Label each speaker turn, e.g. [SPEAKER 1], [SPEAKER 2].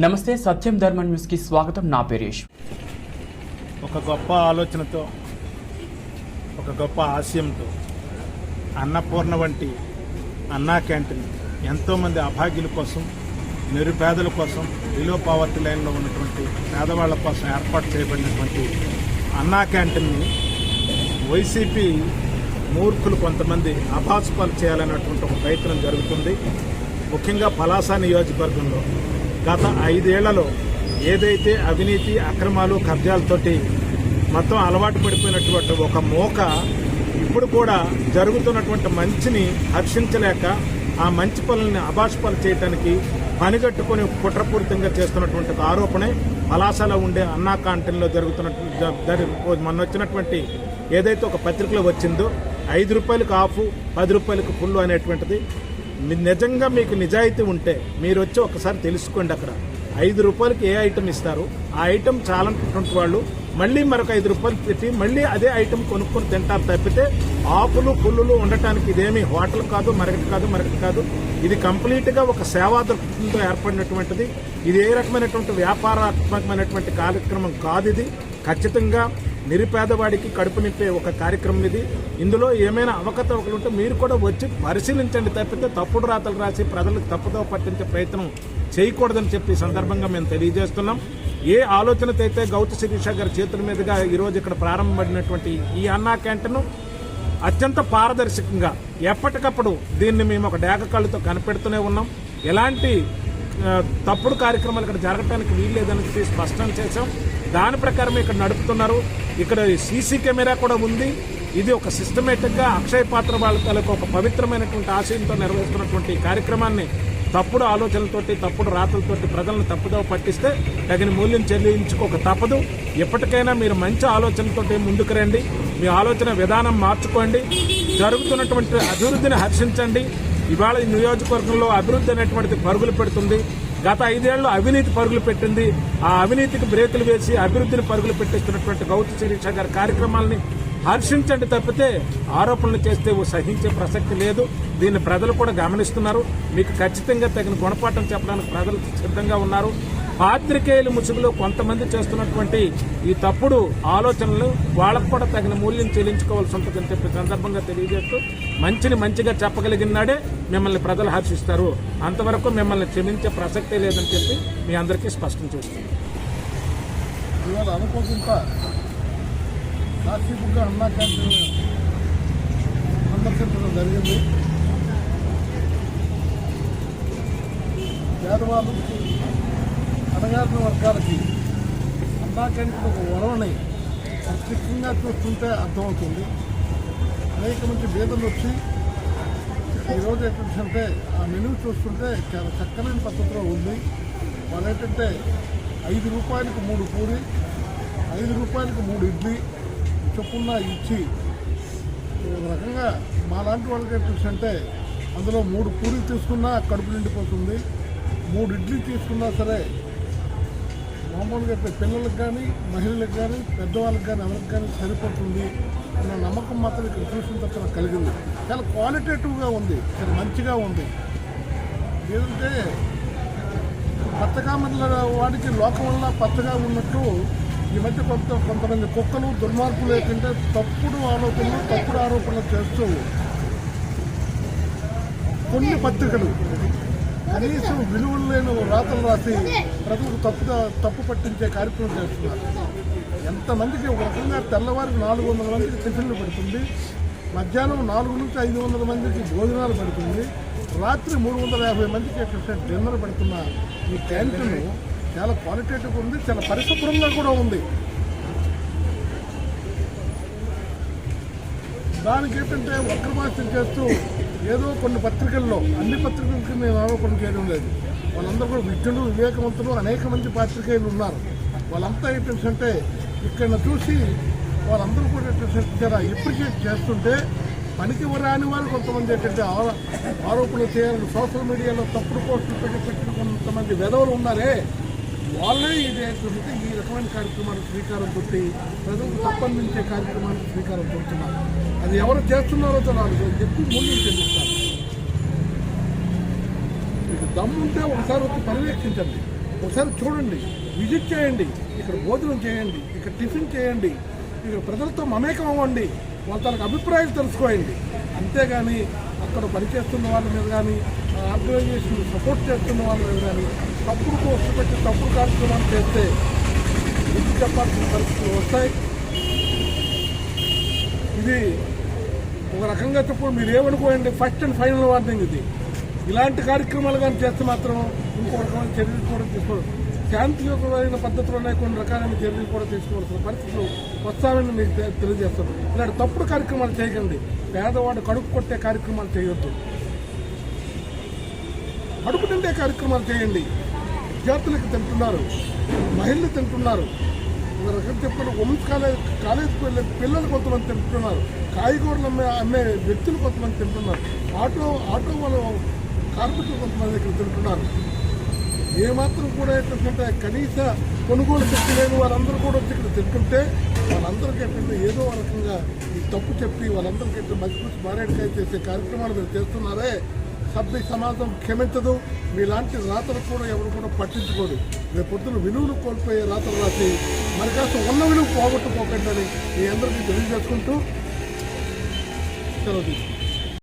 [SPEAKER 1] నమస్తే సత్యం ధర్మ న్యూస్కి స్వాగతం. నా పేరు యశ్.
[SPEAKER 2] ఒక గొప్ప ఆలోచనతో ఒక గొప్ప ఆశయంతో అన్నపూర్ణ వంటి అన్నా క్యాంటీన్ ఎంతోమంది అభాగ్యుల కోసం నిరుపేదల కోసం బిలో పావర్టీ లైన్లో ఉన్నటువంటి పేదవాళ్ళ కోసం ఏర్పాటు చేయబడినటువంటి అన్నా క్యాంటీన్ని వైసీపీ మూర్ఖులు కొంతమంది అభాస్పాలు చేయాలన్నటువంటి ఒక ప్రయత్నం జరుగుతుంది. ముఖ్యంగా పలాస నియోజకవర్గంలో గత ఐదేళ్ళలో ఏదైతే అవినీతి అక్రమాలు కబ్జాలతోటి మొత్తం అలవాటు పడిపోయినటువంటి ఒక మోక ఇప్పుడు కూడా జరుగుతున్నటువంటి మంచిని హర్షించలేక ఆ మంచి పనుల్ని అభాషపాలు చేయడానికి పనిగట్టుకుని కుట్రపూరితంగా చేస్తున్నటువంటి ఆరోపణే పలాసలో ఉండే అన్నా క్యాంటీన్లో జరుగుతున్నటువంటి జ- మొన్న వచ్చినటువంటి ఏదైతే ఒక పత్రికలో వచ్చిందో ఐదు రూపాయలకు ఆఫ్ పది రూపాయలకు ఫుల్ అనేటువంటిది నిజంగా మీకు నిజాయితీ ఉంటే మీరు వచ్చి ఒకసారి తెలుసుకోండి అక్కడ. ఐదు రూపాయలకి ఏ ఐటమ్ ఇస్తారు? ఆ ఐటమ్ చాలనుకుంటున్న వాళ్ళు మళ్ళీ మరొక ఐదు రూపాయలు పెట్టి మళ్ళీ అదే ఐటమ్ కొనుక్కొని తింటారు తప్పితే ఆపులు పుల్లులు ఉండటానికి ఇదేమి హోటల్ కాదు మరొకటి కాదు మరొకటి కాదు. ఇది కంప్లీట్గా ఒక సేవా దృక్పథంతో ఏర్పడినటువంటిది. ఇది ఏ రకమైనటువంటి వ్యాపారాత్మకమైనటువంటి కార్యక్రమం కాదు ఇది. ఖచ్చితంగా నిరుపేదవాడికి కడుపు నింపే ఒక కార్యక్రమం ఇది. ఇందులో ఏమైనా అవకతవకలు ఉంటే మీరు కూడా వచ్చి పరిశీలించండి తప్పితే తప్పుడు రాతలు రాసి ప్రజలకు తప్పుదో పట్టించే ప్రయత్నం చేయకూడదని చెప్పి సందర్భంగా మేము తెలియజేస్తున్నాం. ఏ ఆలోచనతో అయితే గౌతు శిరీష గారి చేతుల మీదుగా ఈరోజు ఇక్కడ ప్రారంభపడినటువంటి ఈ అన్నా క్యాంటీన్ అత్యంత పారదర్శకంగా ఎప్పటికప్పుడు దీన్ని మేము ఒక డేగ కళ్ళతో కనిపెడుతూనే ఉన్నాం. ఎలాంటి తప్పుడు కార్యక్రమాలు ఇక్కడ జరగడానికి వీల్లేదని చెప్పి స్పష్టం చేశాం. దాని ప్రకారం ఇక్కడ నడుపుతున్నారు. ఇక్కడ సీసీ కెమెరా కూడా ఉంది. ఇది ఒక సిస్టమేటిక్గా అక్షయ పాత్ర వాళ్ళ తలకు ఒక పవిత్రమైనటువంటి ఆశయంతో నిర్వహిస్తున్నటువంటి కార్యక్రమాన్ని తప్పుడు ఆలోచనలతోటి తప్పుడు రాతలతోటి ప్రజలను తప్పుదో పట్టిస్తే తగిన మూల్యం చెల్లించుకోక తప్పదు. ఎప్పటికైనా మీరు మంచి ఆలోచనతోటి ముందుకు రండి. మీ ఆలోచన విధానం మార్చుకోండి. జరుగుతున్నటువంటి అభివృద్ధిని హర్షించండి. ఇవాళ ఈ నియోజకవర్గంలో అభివృద్ధి అనేటువంటిది పరుగులు పెడుతుంది. గత ఐదేళ్ళు అవినీతి పరుగులు పెట్టింది. ఆ అవినీతికి బ్రేకులు వేసి అభివృద్ధిని పరుగులు పెట్టిస్తున్నటువంటి గౌతు శిరీష గారి కార్యక్రమాలని హర్షించండి తప్పితే ఆరోపణలు చేస్తే ఓ సహించే ప్రసక్తి లేదు. దీన్ని ప్రజలు కూడా గమనిస్తున్నారు. మీకు ఖచ్చితంగా తగిన గుణపాఠం చెప్పడానికి ప్రజలు సిద్ధంగా ఉన్నారు. పాత్రికేయుల ముసుగులో కొంతమంది చేస్తున్నటువంటి ఈ తప్పుడు ఆలోచనలు వాళ్ళకు కూడా తగిన మూల్యం చెల్లించుకోవాల్సి ఉంటుందని చెప్పి సందర్భంగా తెలియజేస్తూ మంచిని మంచిగా చెప్పగలిగినాడే మిమ్మల్ని ప్రజలు హర్షిస్తారు. అంతవరకు మిమ్మల్ని క్షమించే ప్రసక్తే లేదని చెప్పి మీ అందరికీ స్పష్టం చేస్తుంది
[SPEAKER 3] ఇవాళ అనుకోకుండా అన్నా క్యాంటీన్ సందర్శించడం జరిగింది. పేదవాళ్ళకి అణగారిన వర్గాలకి అన్నా ఒక వరవని ప్రత్యక్షంగా చూస్తుంటే అర్థమవుతుంది అనేక మంది బీదలు వచ్చి ఈరోజు ఏంటంటే ఆ మెనూ చూస్తుంటే చాలా చక్కనైన పద్ధతిలో ఉంది. వాళ్ళు ఏంటంటే ఐదు రూపాయలకు మూడు పూరి ఐదు రూపాయలకు మూడు ఇడ్లీ చొప్పున ఇచ్చి ఒక రకంగా మాలాంటి వాళ్ళకి ఏంటంటే అందులో మూడు పూరి తీసుకున్నా కడుపు నిండిపోతుంది. మూడు ఇడ్లీ తీసుకున్నా సరే మామూలుగా అయితే పిల్లలకు కానీ మహిళలకు కానీ పెద్దవాళ్ళకి కానీ ఎవరికి కానీ సరిపోతుంది అన్న నమ్మకం మాత్రం ఇక్కడ చూసిన తర్వాత కలిగింది. చాలా క్వాలిటేటివ్గా ఉంది చాలా మంచిగా ఉంది. ఏదంటే పచ్చగా వాడికి లోకం వల్ల పచ్చగా ఉన్నట్టు ఈ మధ్య కొంత కొంతమంది కుక్కలు దుర్మార్గులు ఏంటంటే తప్పుడు ఆరోపణలు తప్పుడు ఆరోపణలు చేస్తూ కొన్ని పత్రికలు కనీసం విలువలు లేని రాతలు రాసి ప్రజలకు తప్పుగా తప్పు పట్టించే కార్యక్రమం చేస్తున్నారు. ఎంతమందికి ఒక రకంగా తెల్లవారికి నాలుగు వందల మందికి టిఫిన్లు పెడుతుంది మధ్యాహ్నం నాలుగు నుంచి ఐదు వందల మందికి భోజనాలు పెడుతుంది రాత్రి మూడు వందల యాభై మందికి ఇక్కడ డిన్నర్ పెడుతున్న ఈ క్యాంటీన్ చాలా క్వాలిటేటివ్ ఉంది చాలా పరిశుభ్రంగా కూడా ఉంది. దానికి ఏంటంటే వక్రమాస్యం చేస్తూ ఏదో కొన్ని పత్రికల్లో అన్ని పత్రికలకి నేను ఆరోపణ చేయడం లేదు. వాళ్ళందరూ కూడా విద్యులు వివేకవంతులు అనేక మంది పాత్రికేయులు ఉన్నారు. వాళ్ళంతా ఏంటంటే ఇక్కడ చూసి వాళ్ళందరూ కూడా ఏంటంటే చాలా ఎప్రిషియేట్ చేస్తుంటే పనికి రాని వారు కొంతమంది ఏంటంటే ఆరో- ఆరోపణలు చేయాలని సోషల్ మీడియాలో తప్పుడు పోస్టులు పెట్టి పెట్టిన కొంతమంది వెధవలు ఉన్నారే. వాళ్ళే ఇది ఈ రకమైన కార్యక్రమానికి శ్రీకారం చుట్టి ప్రజలకు తప్పందించే కార్యక్రమానికి శ్రీకారం చుడుతున్నారు అది ఎవరు చేస్తున్నారో తెలియదు అని చెప్పి మూల్యం చెల్లిస్తారు మీకు దమ్ముంటే ఒకసారి వచ్చి పర్యవేక్షించండి. ఒకసారి చూడండి. విజిట్ చేయండి. ఇక్కడ భోజనం చేయండి. ఇక్కడ టిఫిన్ చేయండి. ఇక్కడ ప్రజలతో మమేకం అవ్వండి. వాళ్ళ తనకు అభిప్రాయాలు తెలుసుకోండి అంతేగాని అక్కడ పనిచేస్తున్న వాళ్ళ మీద కానీ ఆర్గనైజేషన్ సపోర్ట్ చేస్తున్న వాళ్ళు కానీ తప్పుడు పోస్టు పెట్టి తప్పుడు కార్యక్రమాలు చేస్తే బుద్ధి చెప్పాల్సిన పరిస్థితులు వస్తాయి. ఇది ఒక రకంగా చెప్పు మీరు ఏమనుకోండి ఫస్ట్ అండ్ ఫైనల్ వార్నింగ్ ఇది. ఇలాంటి కార్యక్రమాలు కానీ చేస్తే మాత్రం ఇంకో రకమైన చర్యలు కూడా తీసుకోవడం శాంతియుతమైన పద్ధతిలోనే కొన్ని రకాలైన చర్యలు కూడా తీసుకోవాల్సిన పరిస్థితులు వస్తామని మీకు తెలియజేస్తాను. ఇలాంటి తప్పుడు కార్యక్రమాలు చేయకండి. పేదవాడు కడుపు కొట్టే కార్యక్రమాలు చేయొద్దు. కడుపు నిండే కార్యక్రమాలు చేయండి. విద్యార్థులకు తింటున్నారు. మహిళలు తింటున్నారు. ఒక రకం చెప్పిన ఉమెన్స్ కాలేజ్ కాలేజీకి వెళ్ళే పిల్లలు కొంతమంది తింటున్నారు. కాయగూరలు అమ్మే అమ్మే వ్యక్తులు కొంతమంది తింటున్నారు. ఆటో ఆటో వాళ్ళు కార్మికులు కొంతమంది ఇక్కడ తింటున్నారు. ఏమాత్రం కూడా ఏంటంటే కనీస కొనుగోలు శక్తి లేని వారందరూ కూడా వచ్చి ఇక్కడ తింటుంటే వాళ్ళందరికీ ఏంటంటే ఏదో రకంగా ఈ తప్పు చెప్పి వాళ్ళందరికీ మంచి మంచి మారేడుకాయ చేసే కార్యక్రమాలు మీరు చేస్తున్నారే? సభ్య సమాజం క్షమించదు మీలాంటి రాతలు కూడా ఎవరు కూడా పట్టించుకోరు రేపు పొద్దున విలువలు కోల్పోయే రాతలు రాసి మరి కాస్త ఉన్న విలువ పోగొట్టుకోకండి అని మీ అందరికీ తెలియజేసుకుంటూ సెలవు తీసుకుంటాను.